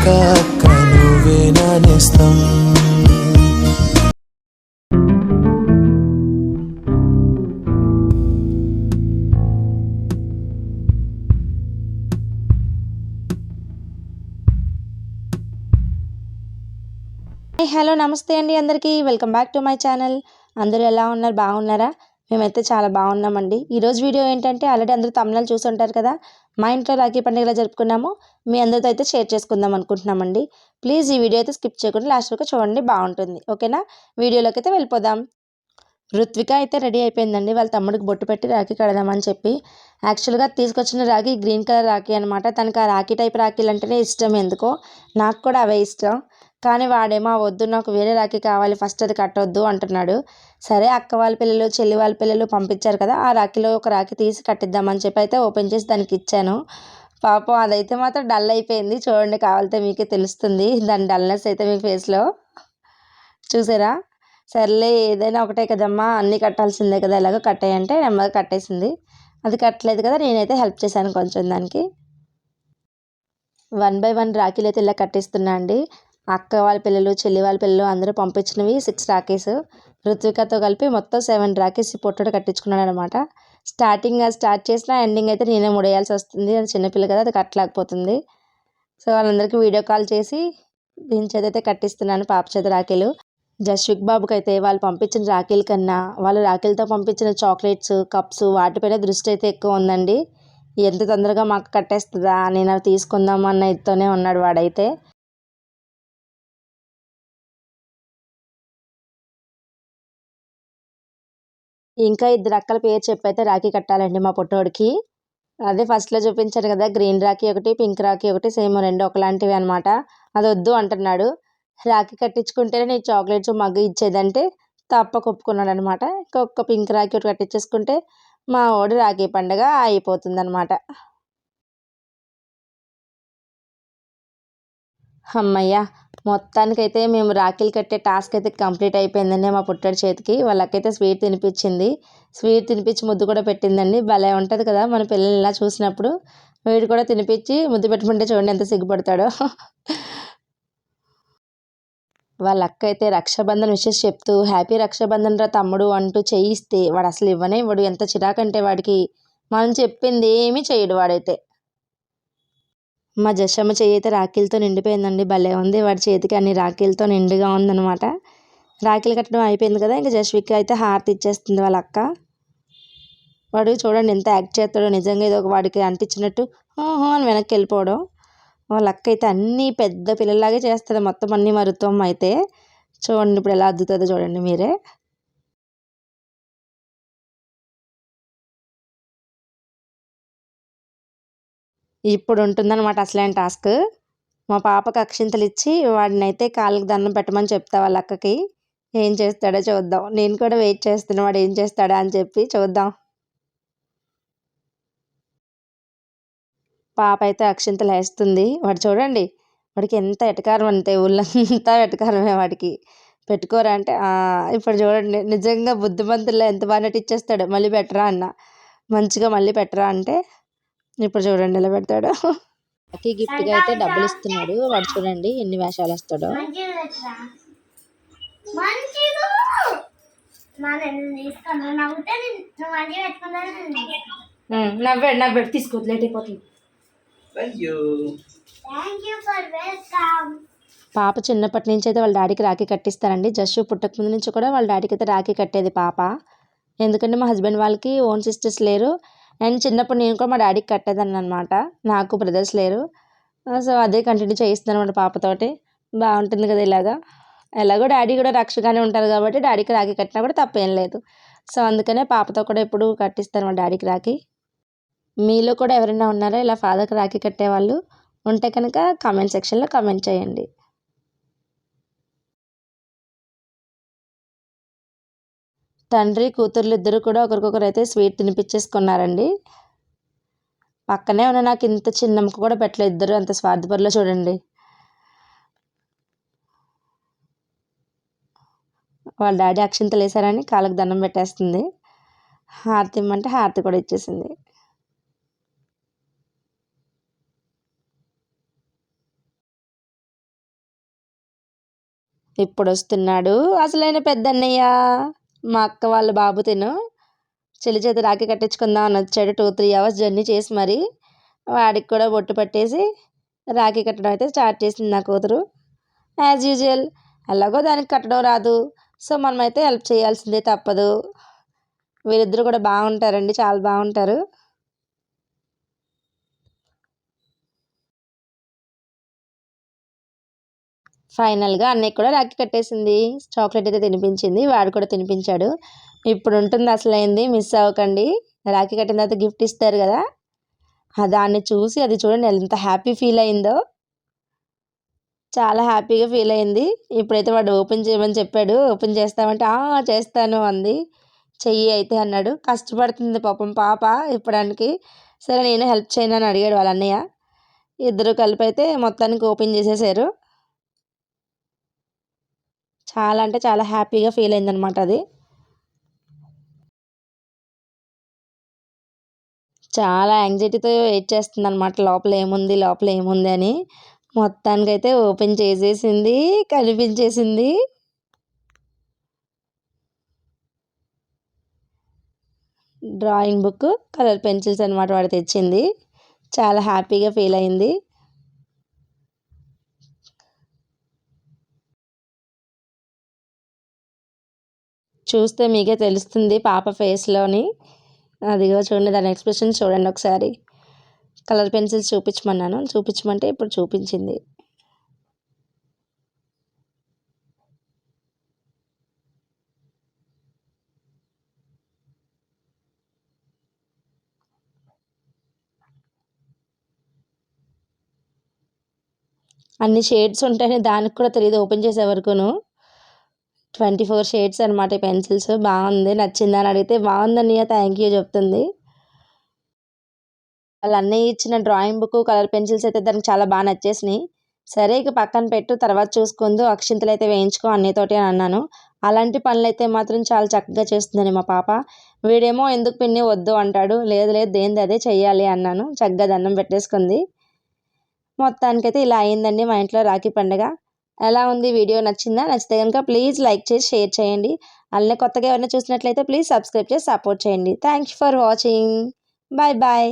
అక్క అక్క నువ్వే నా నేస్తం హలో నమస్తే అండి అందరికీ. Welcome back to my channel. అందరూ ఎలా ఉన్నారు? బాగున్నారా? మేమైతే చాలా బాగున్నామండి. ఈరోజు వీడియో ఏంటంటే ఆల్రెడీ అందరూ తమిళనాలు చూసుంటారు కదా మా ఇంట్లో రాఖీ పండుగ ఎలా జరుపుకున్నామో. మీ అందరితో అయితే షేర్ చేసుకుందాం అనుకుంటున్నామండి. ప్లీజ్ ఈ వీడియో అయితే స్కిప్ చేయకుండా లాస్ట్ వరకు చూడండి బాగుంటుంది. ఓకేనా? వీడియోలోకి అయితే వెళ్ళిపోదాం. ఋత్విక అయితే రెడీ అయిపోయిందండి. వాళ్ళ తమ్ముడికి బొట్టు పెట్టి రాఖీ కడదామని చెప్పి. యాక్చువల్గా తీసుకొచ్చిన రాఖీ గ్రీన్ కలర్ రాఖీ అనమాట తనకి ఆ రాఖీ టైప్ రాఖీలు అంటేనే ఇష్టం ఎందుకో. నాకు కూడా అవే ఇష్టం. కానీ వాడేమో వద్దు నాకు వేరే రాఖీ కావాలి ఫస్ట్ అది కట్టొద్దు అంటున్నాడు. సరే అక్క వాళ్ళ పిల్లలు చెల్లి వాళ్ళ పిల్లలు పంపించారు కదా ఆ రాఖీలో ఒక రాఖీ తీసి కట్టిద్దామని చెప్పి అయితే ఓపెన్ చేసి దానికి ఇచ్చాను. పాపం అదైతే మాత్రం డల్ అయిపోయింది. చూడండి కావాలితే మీకే తెలుస్తుంది దాని డల్నెస్ అయితే మీ ఫేస్లో. చూసారా? సర్లే ఏదైనా ఒకటే కదమ్మా అన్నీ కట్టాల్సిందే కదా ఎలాగో కట్టాయంటే నెమ్మదిగా కట్టేసింది. అది కట్టలేదు కదా నేనైతే హెల్ప్ చేశాను కొంచెం దానికి. వన్ బై వన్ రాఖీలు అయితే ఇలా కట్టిస్తున్నా అండి. అక్క వాళ్ళ పిల్లలు చెల్లి వాళ్ళ పిల్లలు అందరూ పంపించినవి సిక్స్ రాఖీస్ ఋత్వికతో కలిపి మొత్తం సెవెన్ రాకేస్ పొట్టడు కట్టించుకున్నాడు అనమాట స్టార్టింగ్ స్టార్ట్ చేసిన ఎండింగ్ అయితే నేనే ముడేయాల్సి వస్తుంది. అది చిన్నపిల్ల కదా అది కట్టలేకపోతుంది. సో వాళ్ళందరికీ వీడియో కాల్ చేసి దీని చేత అయితే కట్టిస్తున్నాను పాప చేత రాఖీలు. జస్విక్ బాబుకి అయితే వాళ్ళు పంపించిన రాఖీల కన్నా వాళ్ళు రాఖీలతో పంపించిన చాక్లెట్స్ కప్స్ వాటిపైన దృష్టి అయితే ఎక్కువ ఉందండి. ఎంత తొందరగా మాకు కట్టేస్తుందా నేను అవి తీసుకుందాం అన్న ఇదితోనే ఉన్నాడు వాడైతే. ఇంకా ఇద్దరు అక్కల పేరు చెప్పైతే రాఖీ కట్టాలండి మా పుట్టోడికి. అదే ఫస్ట్లో చూపించాను కదా గ్రీన్ రాఖీ ఒకటి పింక్ రాఖీ ఒకటి సేమ్ రెండు ఒకలాంటివి అనమాట అది వద్దు అంటున్నాడు. రాఖీ కట్టించుకుంటేనే నేను చాక్లెట్స్ మగ్గు ఇచ్చేదంటే తప్ప ఒప్పుకున్నాడు అనమాట ఇంకొక పింక్ రాఖీ ఒకటి కట్టించేసుకుంటే మా వాడు రాఖీ పండుగ అయిపోతుంది అనమాట అమ్మయ్య మొత్తానికైతే మేము రాఖీలు కట్టే టాస్క్ అయితే కంప్లీట్ అయిపోయిందండి మా పుట్టడి చేతికి. వాళ్ళకైతే స్వీట్ తినిపించింది. స్వీట్ తినిపించి ముద్దు కూడా పెట్టిందండి. భలే ఉంటుంది కదా మన పిల్లల్ని ఇలా చూసినప్పుడు. వీడు కూడా తినిపించి ముద్దు పెట్టుకుంటే చూడండి ఎంత సిగ్గుపడతాడో. వాళ్ళ అక్క అయితే రక్షాబంధన్ విషెస్ చెప్తూ హ్యాపీ రక్షాబంధన్ రా తమ్ముడు అంటూ చేయిస్తే వాడు అసలు ఇవ్వనే వాడు ఎంత చిరాకంటే వాడికి. మనం చెప్పింది ఏమీ చేయడు వాడైతే. మా జస్సమ్మ చేయి అయితే రాఖీలతో నిండిపోయిందండి. భలే ఉంది. వాడి చేతికి అన్ని రాఖీలతో నిండుగా ఉందన్నమాట. రాఖీలు కట్టడం అయిపోయింది కదా ఇంకా జస్విక్ అయితే హారతి ఇచ్చేస్తుంది వాళ్ళ అక్క. వాడు చూడండి ఎంత యాక్ట్ చేస్తాడో. నిజంగా ఏదో వాడికి అంటించినట్టు ఓహో అని వెనక్కి వెళ్ళిపోవడం. వాళ్ళ అక్క అయితే అన్నీ పెద్ద పిల్లలాగే చేస్తుంది. మొత్తం అన్నీ మరుత్వం అయితే. చూడండి ఇప్పుడు ఎలా అద్దుతుందో చూడండి మీరే. ఇప్పుడు ఉంటుందన్నమాట అసలైన టాస్క్. మా పాపకు అక్షింతలు ఇచ్చి వాడిని అయితే కాళ్ళకి దండం పెట్టమని చెప్తా వాళ్ళ అక్కకి. ఏం చేస్తాడో చూద్దాం. నేను కూడా వెయిట్ చేస్తున్నా వాడు ఏం చేస్తాడా అని చెప్పి చూద్దాం. పాప అయితే అక్షింతలు వేస్తుంది వాడు చూడండి వాడికి ఎంత ఎటకారం అంతే ఊళ్ళంతా ఎటకారమే వాడికి. పెట్టుకోరా అంటే ఇప్పుడు చూడండి నిజంగా బుద్ధిమంతుల్లో ఎంత బాగా ఇచ్చేస్తాడు మళ్ళీ పెట్టరా అన్న. మంచిగా మళ్ళీ పెట్టరా అంటే ఇప్పుడు చూడండి ఎలా పెడతాడు. లక్కీ గిఫ్ట్గా అయితే డబ్బులు ఇస్తున్నాడు. వాడు చూడండి ఎన్ని వేషాలు వేస్తాడో. నవ్వాడు నవ్వాడు. తీసుకో లేట్ అయిపోతుంది. పాప చిన్నప్పటి నుంచి అయితే వాళ్ళ డాడీకి రాఖీ కట్టిస్తారండి. జస్ట్ పుట్టక ముందు నుంచి కూడా వాళ్ళ డాడీకి అయితే రాఖీ కట్టేది పాప. ఎందుకంటే మా హస్బెండ్ వాళ్ళకి ఓన్ సిస్టర్స్ లేరు. అండ్ చిన్నప్పుడు నేను కూడా మా డాడీకి కట్టేదాన్ని అనమాట నాకు బ్రదర్స్ లేరు. సో అదే కంటిన్యూ చేయిస్తాను అనమాట పాపతోటి. బాగుంటుంది కదా ఇలాగా. ఎలాగో డాడీ కూడా రక్షగానే ఉంటారు కాబట్టి డాడీకి రాఖీ కట్టినా కూడా తప్పేం లేదు. సో అందుకనే పాపతో కూడా ఎప్పుడు కట్టిస్తాను మా డాడీకి రాఖీ. మీలో కూడా ఎవరైనా ఉన్నారా? ఇలా ఫాదర్కి రాఖీ కట్టేవాళ్ళు? ఉంటే కనుక కామెంట్ సెక్షన్లో కామెంట్ చేయండి. తండ్రి కూతుర్లు ఇద్దరు కూడా ఒకరికొకరు అయితే స్వీట్ తినిపించేసుకున్నారండి. పక్కనే ఉన్న నాకు ఇంత చిన్నమ్మకు కూడా పెట్టలేదు ఇద్దరు అంత స్వార్థపరిలో చూడండి. వాళ్ళ డాడీ అక్షింతలు వేసారని కాళ్ళకు దండం పెట్టేస్తుంది. హారతి ఇమ్మంటే హారతి కూడా ఇచ్చేసింది. ఇప్పుడు వస్తున్నాడు అసలైన పెద్దన్నయ్య. మా అక్క వాళ్ళ బాబు తిను. చెల్లి చేతి రాఖీ కట్టించుకుందాం అని వచ్చాడు. టూ త్రీ అవర్స్ జర్నీ చేసి మరి వాడికి కూడా బొట్టు పట్టేసి రాఖీ కట్టడం అయితే స్టార్ట్ చేసింది నా కూతురు. యాజ్ యూజువల్ ఎలాగో దానికి కట్టడం రాదు. సో మనమైతే హెల్ప్ చేయాల్సిందే తప్పదు. వీరిద్దరు కూడా బాగుంటారండి. చాలా బాగుంటారు. ఫైనల్గా అన్నయ్య కూడా రాఖీ కట్టేసింది. చాక్లెట్ అయితే తినిపించింది. వాడు కూడా తినిపించాడు. ఇప్పుడు ఉంటుంది అసలైంది మిస్ అవ్వకండి. రాఖీ కట్టిన తర్వాత గిఫ్ట్ ఇస్తారు కదా. దాన్ని చూసి అది చూడండి ఎంత హ్యాపీ ఫీల్ అయిందో. చాలా హ్యాపీగా ఫీల్ అయింది. ఇప్పుడైతే వాడు ఓపెన్ చేయమని చెప్పాడు. ఓపెన్ చేస్తామంటే చేస్తాను అంది. చెయ్యి అయితే అన్నాడు. కష్టపడుతుంది పాపం పాప ఇప్పడానికి. సరే నేను హెల్ప్ చేయను అని అడిగాడు వాళ్ళ అన్నయ్య. ఇద్దరు కలిపి అయితే మొత్తానికి ఓపెన్ చేసేసారు. చాలా అంటే చాలా హ్యాపీగా ఫీల్ అయిందనమాట అది. చాలా యాంగ్జైటీతో వెయిట్ చేస్తుంది అనమాట లోపల ఏముంది లోపల ఏముంది అని. మొత్తానికైతే ఓపెన్ చేసేసింది కనిపించేసింది. డ్రాయింగ్ బుక్ కలర్ పెన్సిల్స్ అనమాట వాడు తెచ్చింది. చాలా హ్యాపీగా ఫీల్ అయింది. చూస్తే మీకే తెలుస్తుంది పాప ఫేస్లోని. అదిగో చూడండి దాని ఎక్స్ప్రెషన్ చూడండి ఒకసారి. కలర్ పెన్సిల్స్ చూపించమన్నాను. చూపించమంటే ఇప్పుడు చూపించింది. అన్ని షేడ్స్ ఉంటాయని దానికి కూడా తెలియదు ఓపెన్ చేసే వరకును. ట్వంటీ ఫోర్ షేడ్స్ అనమాట పెన్సిల్స్. బాగుంది నచ్చింది అని అడిగితే బాగుందని థ్యాంక్ యూ చెప్తుంది. వాళ్ళు అన్నీ ఇచ్చిన డ్రాయింగ్ బుక్ కలర్ పెన్సిల్స్ అయితే దానికి చాలా బాగా నచ్చేసినాయి. సరే ఇక పక్కన పెట్టు తర్వాత చూసుకుందు అక్షింతలు అయితే వేయించుకో అన్నితోటి అని అన్నాను. అలాంటి పనులు అయితే మాత్రం చాలా చక్కగా చేస్తుందని మా పాప. వీడేమో ఎందుకు పిన్ని వద్దు అంటాడు లేదు లేదు దేనిది అదే చెయ్యాలి అన్నాను. చక్కగా దండం పెట్టేసుకుంది. మొత్తానికైతే ఇలా అయిందండి మా ఇంట్లో రాఖీ పండుగ. ఎలా ఉంది వీడియో నచ్చిందా? నచ్చితే కనుక ప్లీజ్ లైక్ చేసి షేర్ చేయండి. అలానే కొత్తగా ఎవరైనా చూసినట్లయితే ప్లీజ్ సబ్స్క్రైబ్ చేసి సపోర్ట్ చేయండి. Thank for watching bye bye